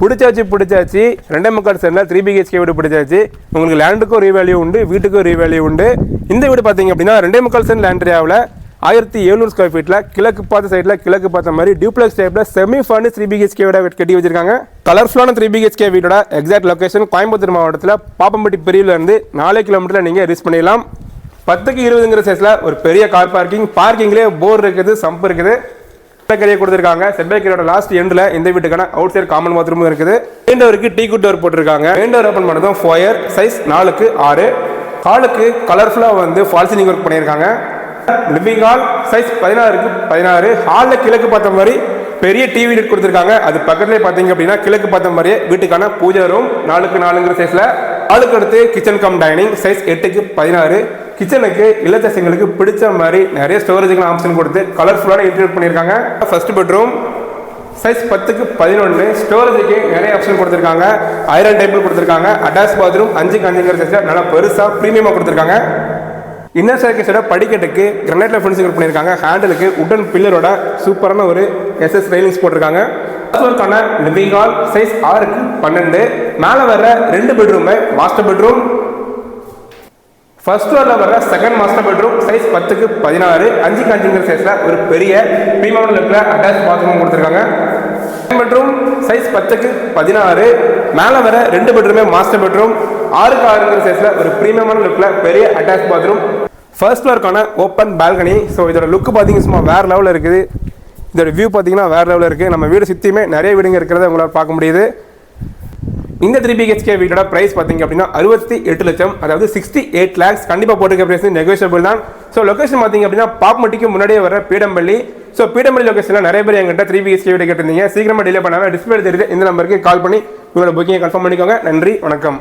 பிடிச்சாச்சு பிடிச்சாச்சு. ரெண்டே முக்கால் சென்டில் த்ரீ பிஹெச்கே வீடு பிடிச்சாச்சு. உங்களுக்கு லேண்டுக்கும் ரீவேல்யூ உண்டு வீட்டுக்கும் ரீவேல்யூ உண்டு. இந்த வீடு பார்த்தீங்க அப்படின்னா ரெண்டே முக்கால் சென்ட் லேண்ட் ஏரியாவில் ஆயிரத்தி எழுநூறு ஸ்கொயர் ஃபீட்டில் கிழக்கு பார்த்த சைடில் கிழக்கு பார்த்த மாதிரி டியூப்ளெக்ஸ் டைப்பில் செமி ஃபர்னிஸ் த்ரீ பிஹெச்கே வீட கட்டி வச்சிருக்காங்க. கலர்ஃபுல்லான த்ரீ பிஹெச்கே வீடோட எக்ஸாக்ட் லொக்கேஷன் கோயம்புத்தூர் மாவட்டத்தில் பாப்பம்பட்டி பிரிவிலேருந்து நாலு கிலோமீட்டரில் நீங்கள் ரீச் பண்ணிடலாம். பத்துக்கு இருபதுங்கிற சைஸில் ஒரு பெரிய கார் பார்க்கிங் பார்க்கிங்லேயே போர் இருக்குது சம்ப் இருக்குது. செட்பேக்கரியை கொடுத்துருக்காங்க. செட்பேக்கரியோட லாஸ்ட் எண்டில் இந்த வீட்டுக்கான அவுட் சைட் காமன் பாத்ரூமும் இருக்குது. மெயின் டோருக்கு டீ குட் டோர் போட்டிருக்காங்க. மெயின் டோர் ஓப்பன் பண்ணதும் ஃபோயர் சைஸ் நாலுக்கு ஆறு. ஹாலுக்கு கலர்ஃபுல்லாக வந்து ஃபால்சினிங் ஒர்க் பண்ணியிருக்காங்க. லிவிங் ஹால் சைஸ் பதினாறுக்கு பதினாறு. ஹாலில் கிழக்கு பார்த்த மாதிரி பெரிய டிவி கொடுத்துருக்காங்க. அது பக்கத்துலேயே பார்த்தீங்க அப்படின்னா கிழக்கு பார்த்த மாதிரியே வீட்டுக்கான பூஜை ரூம் நாலுக்கு நாலுங்கிற சைஸில் ஆளுக்கு அடுத்து கிச்சன் கம் டைனிங் சைஸ் எட்டுக்கு பதினாறு. கிச்சனுக்கு இல்லத்தசங்களுக்கு பிடிச்ச மாதிரி நிறைய ஸ்டோரேஜுக்கு ஆப்ஷன் கொடுத்து கலர்ஃபுல்லான இன்ட்ரூட் பண்ணியிருக்காங்க. ஃபர்ஸ்ட் பெட்ரூம் சைஸ் பத்துக்கு பதினொன்று ஸ்டோரேஜுக்கு நிறைய ஆப்ஷன் கொடுத்துருக்காங்க. ஐரன் டேபிள் கொடுத்துருக்காங்க. அட்டாச் பாத்ரூம் அஞ்சுக்கு அஞ்சுங்கிற சைஸில் நல்லா பெருசாக ப்ரீமியமாக கொடுத்துருக்காங்க. இன்னர் சர்க்கஸோட படிக்கட்டுக்கு கிரனைட்ல ஃபினிஷிங் பண்ணியிருக்காங்க. ஹேண்டலுக்கு உடன் பில்லரோட சூப்பரான ஒரு எஸ்எஸ் ரெயிலிங்ஸ் போட்டிருக்காங்க. ஃப்ளோருக்கான லிவிங் ஹால் சைஸ் ஆறுக்கு பன்னெண்டு. மேலே வர்ற ரெண்டு பெட்ரூமு மாஸ்டர் பெட்ரூம் ஃபர்ஸ்ட் ஃப்ளோரில் வர செகண்ட் மாஸ்டர் பெட்ரூம் சைஸ் பத்துக்கு பதினாறு. அஞ்சு அஞ்சுங்கிற சைஸில் ஒரு பெரிய ப்ரீமியம் லுக்கில் அட்டாச் பாத்ரூம் கொடுத்துருக்காங்க. பெட்ரூம் சைஸ் பத்துக்கு பதினாறு. மேலே வர ரெண்டு பெட்ரூமே மாஸ்டர் பெட்ரூம் ஆறுக்கு ஆறுங்கிற சைஸில் ஒரு ப்ரீமியமான லுக்கில் பெரிய அட்டாச் பாத்ரூம் ஃபர்ஸ்ட் ஃப்ளோருக்கான ஓப்பன் பால்கனி ஸோ இதோட லுக்கு பார்த்தீங்கன்னா சும்மா வேறு லெவலில் இருக்குது. இதோட வியூ பார்த்தீங்கன்னா வேறு லெவலில் இருக்குது நம்ம வீடு சுற்றியுமே நிறைய வீடுங்க இருக்கிறத உங்களால் பார்க்க முடியுது. இந்த த்ரீ பிஹெச்கே வீட்டோட பிரைஸ் பார்த்தீங்க அப்படின்னா அறுபத்தி எட்டு லட்சம் அதாவது சிக்ஸ்டி எயிட் லேக்ஸ் கண்டிப்பாக போட்டுக்க பிரைஸ் நெகோஷியபிள் தான். ஸோ லொக்கேஷன் பார்த்தீங்க அப்படின்னா பாப்மட்டிக்கு முன்னாடியே வர பீடம்பள்ளி. ஸோ பீடம்பள்ளி லொக்கேஷனில் நிறைய பேர் எங்கிட்ட த்ரீ பிஹெச்கே வீடு கேட்டிருந்தீங்க. சீக்கிரமாக டிலே பண்ணாமல் டிஸ்பிளே தெரியுது இந்த நம்பருக்கு கால் பண்ணி உங்களோட புக்கிங்கை கன்ஃபார்ம் பண்ணிக்கோங்க. நன்றி வணக்கம்.